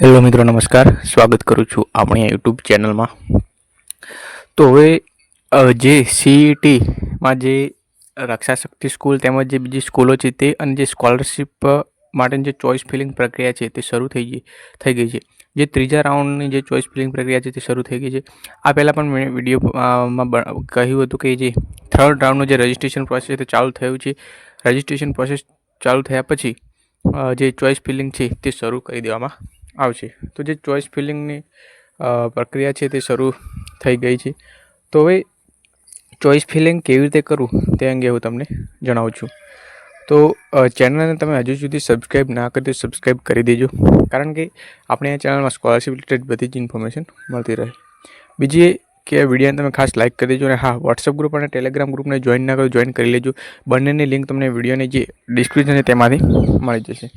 Hello મિત્રો, નમસ્કાર. સ્વાગત કરું છું આપણી યુટ્યુબ ચેનલમાં. તો હવે જે સીઈટીમાં જે રક્ષા શક્તિ સ્કૂલ તેમજ જે બીજી સ્કૂલો છે તે અને જે સ્કોલરશિપ માટેની જે ચોઇસ ફિલિંગ પ્રક્રિયા છે તે શરૂ થઈ ગઈ થઈ ગઈ છે. જે ત્રીજા રાઉન્ડની જે ચોઇસ ફિલિંગ પ્રક્રિયા છે તે શરૂ થઈ ગઈ છે. આ પહેલાં પણ મેં વિડીયોમાં કહ્યું હતું કે જે થર્ડ રાઉન્ડનું જે રજિસ્ટ્રેશન પ્રોસેસ છે તે ચાલુ થયું છે. રજિસ્ટ્રેશન પ્રોસેસ ચાલુ થયા પછી જે ચોઇસ ફિલિંગ છે તે શરૂ કરી દેવામાં આવશે. તો જે ચોઇસ ફિલિંગની પ્રક્રિયા છે તે શરૂ થઈ ગઈ છે. તો હવે ચોઇસ ફિલિંગ કેવી રીતે કરવું તે અંગે હું તમને જણાવું છું. તો ચેનલને તમે હજુ સુધી સબસ્ક્રાઈબ ના કરી તો સબસ્ક્રાઈબ કરી દેજો. કારણ કે આપણે આ ચેનલમાં સ્કોલરશિપ રિલેટેડ બધી જ ઇન્ફોર્મેશન મળતી રહે. બીજી કે આ વિડીયોને તમે ખાસ લાઇક કરી દેજો અને હા વોટ્સઅપ ગ્રુપ અને ટેલિગ્રામ ગ્રુપને જોઈન ના કરો જોઈન કરી લેજો. બંનેની લિંક તમને વિડીયોની જે ડિસ્ક્રિપ્શન છે તેમાંથી મળી જશે.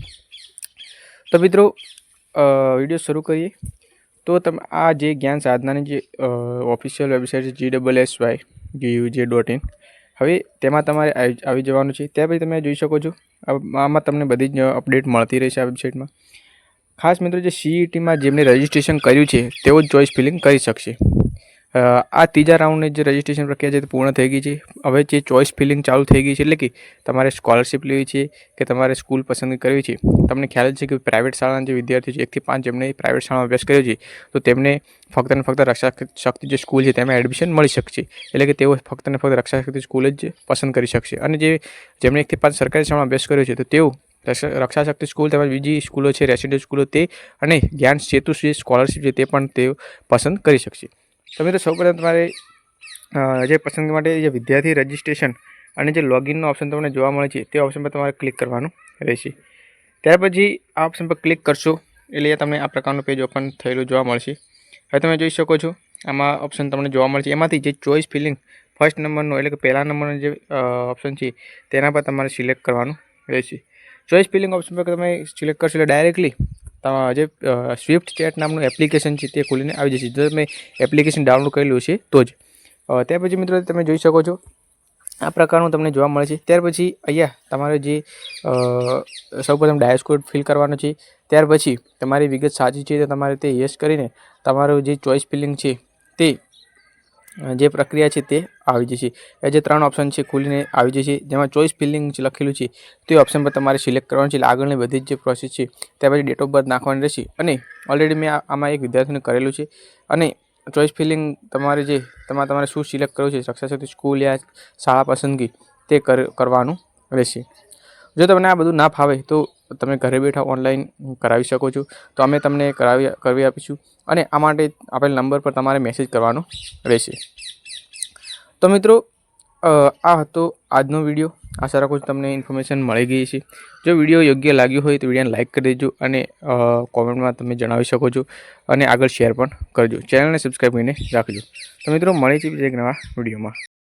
તો મિત્રો વીડિયો શરૂ કરીએ. તો તમે, આ જે જ્ઞાન સાધનાની જે ઓફિશિયલ વેબસાઇટ છે G double S Y J dot in હવે તેમાં તમારે આવી જવાનું છે. ત્યાં પછી તમે જોઈ શકો છો. આમાં તમને બધી જ અપડેટ મળતી રહેશે આ વેબસાઇટમાં ખાસ મિત્રો જે સીઈટીમાં જેમને રજિસ્ટ્રેશન કર્યું છે, તેઓ જ ચોઇસ ફિલિંગ કરી શકશે. આ ત્રીજા રાઉન્ડની જે રજિસ્ટ્રેશન પ્રક્રિયા છે તે પૂર્ણ થઈ ગઈ છે. હવે જે ચોઇસ ફિલિંગ ચાલુ થઈ ગઈ છે, એટલે કે તમારે સ્કોલરશિપ લેવી છે કે તમારે સ્કૂલ પસંદ કરવી છે. તમને ખ્યાલ છે કે પ્રાઇવેટ શાળાના જે વિદ્યાર્થીઓ છે એકથી પાંચ જેમણે પ્રાઇવેટ શાળામાં અભ્યાસ કર્યો છે, તો તેમને ફક્ત ને ફક્ત રક્ષા શક્તિ જે સ્કૂલ છે તેમાં એડમિશન મળી શકશે. એટલે કે તેઓ ફક્ત ને ફક્ત રક્ષા શક્તિ સ્કૂલ જ પસંદ કરી શકશે. અને જે, જેમણે એકથી પાંચ સરકારી શાળામાં અભ્યાસ કર્યો છે, તો તેઓ રક્ષા રક્ષા શક્તિ સ્કૂલ તેમજ બીજી સ્કૂલો છે રેસિડેન્ટ સ્કૂલો તે અને જ્ઞાન સેતુ જે સ્કોલરશિપ છે તે પણ તેઓ પસંદ કરી શકશે. તો મિત્રો, સૌપ્રથમ તમારે જે પસંદગી માટે જે વિદ્યાર્થી રજિસ્ટ્રેશન અને જે લોગિનનો ઓપ્શન તમને જોવા મળે છે, તે ઓપ્શન પર તમારે ક્લિક કરવાનું રહેશે. ત્યાર પછી આ ઓપ્શન પર ક્લિક કરશો, એટલે તમને આ પ્રકારનું પેજ ઓપન થયેલું જોવા મળશે. હવે તમે જોઈ શકો છો, આમાં ઓપ્શન તમને જોવા મળશે. એમાંથી જે ચોઈસ ફિલિંગ ફર્સ્ટ નંબરનો એટલે કે પહેલા નંબરનો જે ઓપ્શન છે, તેના પર તમારે સિલેક્ટ કરવાનું રહેશે. ચોઈસ ફિલિંગ ઓપ્શન પર તમે સિલેક્ટ કરશો એટલે ડાયરેક્ટલી જે સ્વિફ્ટ ચેટ નામનું એપ્લિકેશન છે તે ખોલીને આવી જશે. જો તમે એપ્લિકેશન ડાઉનલોડ કરેલું છે, તો જ. ત્યાર પછી મિત્રો તમે જોઈ શકો છો, આ પ્રકારનું તમને જોવા મળે છે. ત્યાર પછી અહીંયા તમારે જે સૌપ્રથમ ડાયસ ફિલ કરવાનો છે. ત્યાર પછી તમારી વિગત સાચી છે તો તમારે તે યસ કરીને તમારું જે ચોઇસ ફિલિંગ છે તે જે પ્રક્રિયા છે તે આવી જશે. એ જે ત્રણ ઓપ્શન છે ખુલીને આવી જશે. જેમાં ચોઇસ ફિલિંગ લખેલું છે, તે ઓપ્શન પર તમારે સિલેક્ટ કરવાનું છે. આગળની બધી જ જે પ્રોસેસ છે ત્યાર પછી ડેટ ઓફ બર્થ નાખવાની રહેશે. અને ઓલરેડી મેં આમાં એક વિદ્યાર્થીને કરેલું છે. અને ચોઇસ ફિલિંગ તમારે જે તમારે તમારે શું સિલેક્ટ કરવું છે શક્તિ સ્કૂલ યા શાળા પસંદગી, તે કર કરવાનું રહેશે. જો તમને આ બધું ના ફાવે, તો તમે ઘરે બેઠા ઓનલાઈન કરાવી શકો છો. તો અમે તમને કરાવી, કરવી આપીશું. અને આ માટે આપેલ નંબર પર તમારે મેસેજ કરવાનો રહેશે. તો મિત્રો આ હતો આજનો વીડિયો આશા રાખું છું તમને ઇન્ફોર્મેશન મળી ગઈ છે જો વીડિયો યોગ્ય લાગ્યો હોય તો વિડીયોને લાઇક કરી દેજો અને કોમેન્ટમાં તમે જણાવી શકો છો. અને આગળ શેર પણ કરજો. ચેનલને સબસ્ક્રાઈબ કરીને રાખજો. તો મિત્રો મળે છે એક નવા વિડીયોમાં